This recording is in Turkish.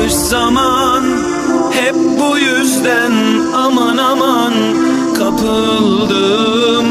yanlış zaman Hep bu yüzden aman aman kapıldım.